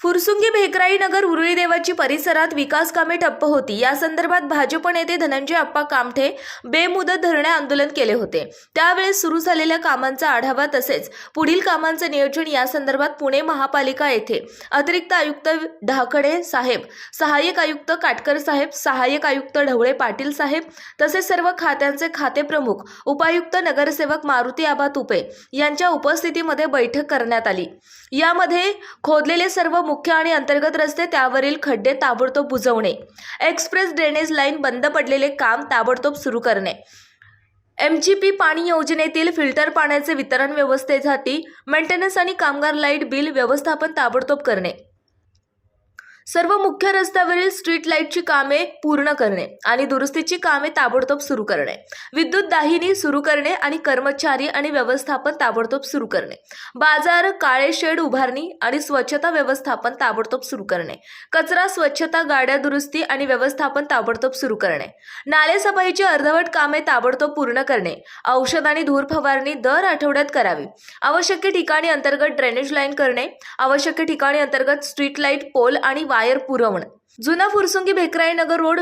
फुरसुंगी भेकराई नगर उरुळी देवाची परिसरात विकास कामे ठप्प होती. या संदर्भात भाजप नेते धनंजय अप्पा कामठे बेमुदत धरणे आंदोलन केले होते. त्यावेळेस सुरू झालेल्या कामांचा आढावा तसेच पुढील कामांचे नियोजन या संदर्भात पुणे महापालिका येथे. अतिरिक्त आयुक्त ढाकडे साहेब सहाय्यक आयुक्त काटकर साहेब सहाय्यक आयुक्त ढवळे पाटील साहेब तसेच सर्व खात्यांचे खाते प्रमुख उपायुक्त नगरसेवक मारुती आबा तुपे यांच्या उपस्थितीमध्ये बैठक करण्यात आली. यामध्ये खोदलेले सर्व मुख्य आणि अंतर्गत रस्ते त्यावरील खड्डे ताबडतोब बुजवणे. एक्सप्रेस ड्रेनेज लाईन बंद पडलेले काम ताबडतोब सुरू करणे. एम जी पी पाणी योजनेतील फिल्टर पाण्याचे वितरण व्यवस्थेसाठी मेंटेनन्स आणि कामगार लाइट बिल व्यवस्थापन ताबडतोब करणे. सर्व मुख्य रस्त्यावरील स्ट्रीट लाईटची कामे पूर्ण करणे आणि दुरुस्तीची कामे ताबडतोब सुरू करणे. विद्युत दाहिनी सुरू करणे आणि कर्मचारी आणि व्यवस्थापन ताबडतोब सुरू करणे. बाजार काळे शेड उभारणी आणि स्वच्छता व्यवस्थापन ताबडतोब सुरू करणे. कचरा स्वच्छता गाड्या दुरुस्ती आणि व्यवस्थापन ताबडतोब सुरू करणे. नालेसफाईची अर्धवट कामे ताबडतोब पूर्ण करणे. औषध आणि धूर फवारणी दर आठवड्यात करावी. आवश्यक ठिकाणी अंतर्गत ड्रेनेज लाईन करणे. आवश्यक ठिकाणी अंतर्गत स्ट्रीट लाइट पोल आणि वायर पुरवणं. जुना फुरसुंगी भेकराई नगर रोड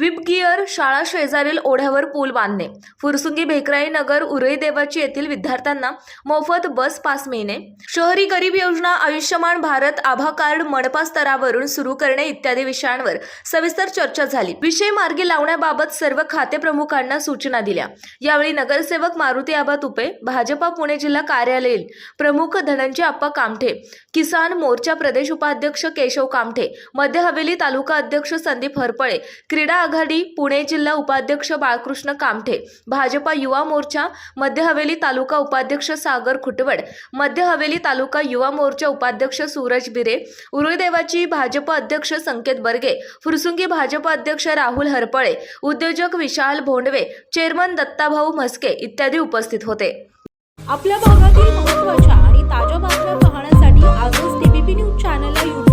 विपगियर शाळा शेजारील ओढ्यावर पूल बांधणे. फुरसुंगी भेकराई नगर उरई देवाची येथील विद्यार्थ्यांना मोफत बस पास मिळणे. शहरी गरीब योजना आयुष्यमान भारत आभा कार्ड मनपा स्तरावरून सुरू करणे इत्यादी विषयांवर सविस्तर चर्चा झाली. विषय मार्गी लावण्याबाबत सर्व खाते प्रमुखांना सूचना दिल्या. यावेळी नगरसेवक मारुती आबा तुपे भाजपा पुणे जिल्हा कार्यालयीन प्रमुख धनंजय अप्पा कामठे किसान मोर्चा प्रदेश उपाध्यक्ष केशव कामठे मध्य हवेली तालुका अध्यक्ष संदीप हरपळे क्रीडा आघाडी पुणे जिल्हा उपाध्यक्ष बाळकृष्ण कामठे भाजपा युवा मोर्चा मध्य हवेली तालुका उपाध्यक्ष सागर खुटवड मध्य हवेली तालुका युवा मोर्चा उपाध्यक्ष सूरज बिरे उरुळदेवाची भाजप अध्यक्ष संकेत बर्गे फुरसुंगी भाजप अध्यक्ष राहुल हरपळे उद्योजक विशाल भोंडवे चेअरमन दत्ताभाऊ म्हस्के इत्यादी उपस्थित होते. आपल्या भागातील महत्त्वाच्या आणि ताज्या बातम्या पाहण्यासाठी आजच टीबीपी न्यूज चॅनलला